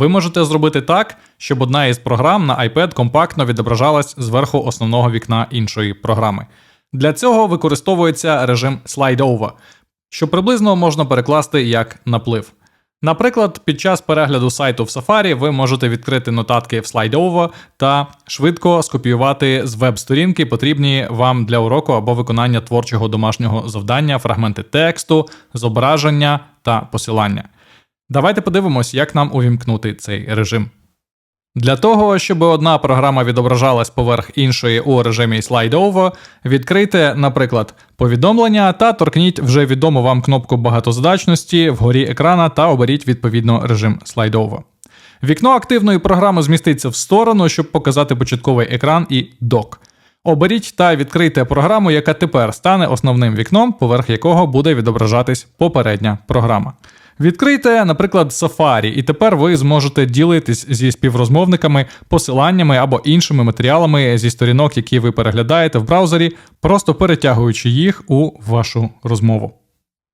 Ви можете зробити так, щоб одна із програм на iPad компактно відображалась зверху основного вікна іншої програми. Для цього використовується режим Slide Over, що приблизно можна перекласти як наплив. Наприклад, під час перегляду сайту в Safari ви можете відкрити нотатки в SlideOver та швидко скопіювати з веб-сторінки потрібні вам для уроку або виконання творчого домашнього завдання, фрагменти тексту, зображення та посилання. Давайте подивимось, як нам увімкнути цей режим. Для того, щоб одна програма відображалась поверх іншої у режимі Over, відкрийте, наприклад, повідомлення та торкніть вже відому вам кнопку багатозадачності вгорі екрана та оберіть відповідно режим Over. Вікно активної програми зміститься в сторону, щоб показати початковий екран і док. Оберіть та відкрийте програму, яка тепер стане основним вікном, поверх якого буде відображатись попередня програма. Відкрийте, наприклад, Safari, і тепер ви зможете ділитись зі співрозмовниками посиланнями або іншими матеріалами зі сторінок, які ви переглядаєте в браузері, просто перетягуючи їх у вашу розмову.